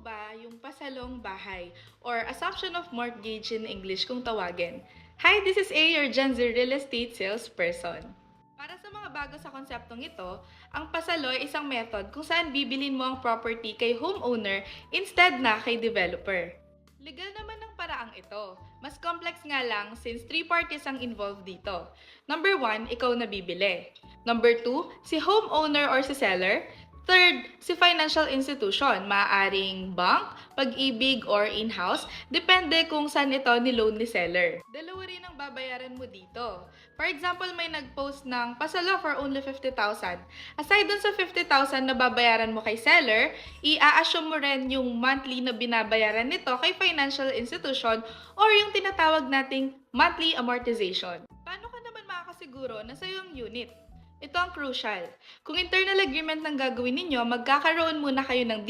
ba yung pasalong bahay or assumption of mortgage in English kung tawagin? Hi, this is A, your Gen Z real estate salesperson. Para sa mga bago sa konseptong ito, ang pasalo ay isang method kung saan bibilin mo ang property kay homeowner instead na kay developer. Legal naman ang paraang ito. Mas complex nga lang since three parties ang involved dito. Number one, ikaw na bibili. Number two, si homeowner or si seller. Third, si financial institution, maaaring bank, pag-ibig, or in-house, depende kung saan ito ni-loan ni seller. Dalawa rin ang babayaran mo dito. For example, may nag-post ng pasalo for only 50,000. Aside dun sa 50,000 na babayaran mo kay seller, i-assume mo rin yung monthly na binabayaran nito kay financial institution or yung tinatawag nating monthly amortization. Paano ka naman makakasiguro na sa'yo ang unit? Ito ang crucial. Kung internal agreement ng gagawin ninyo, magkakaroon muna kayo ng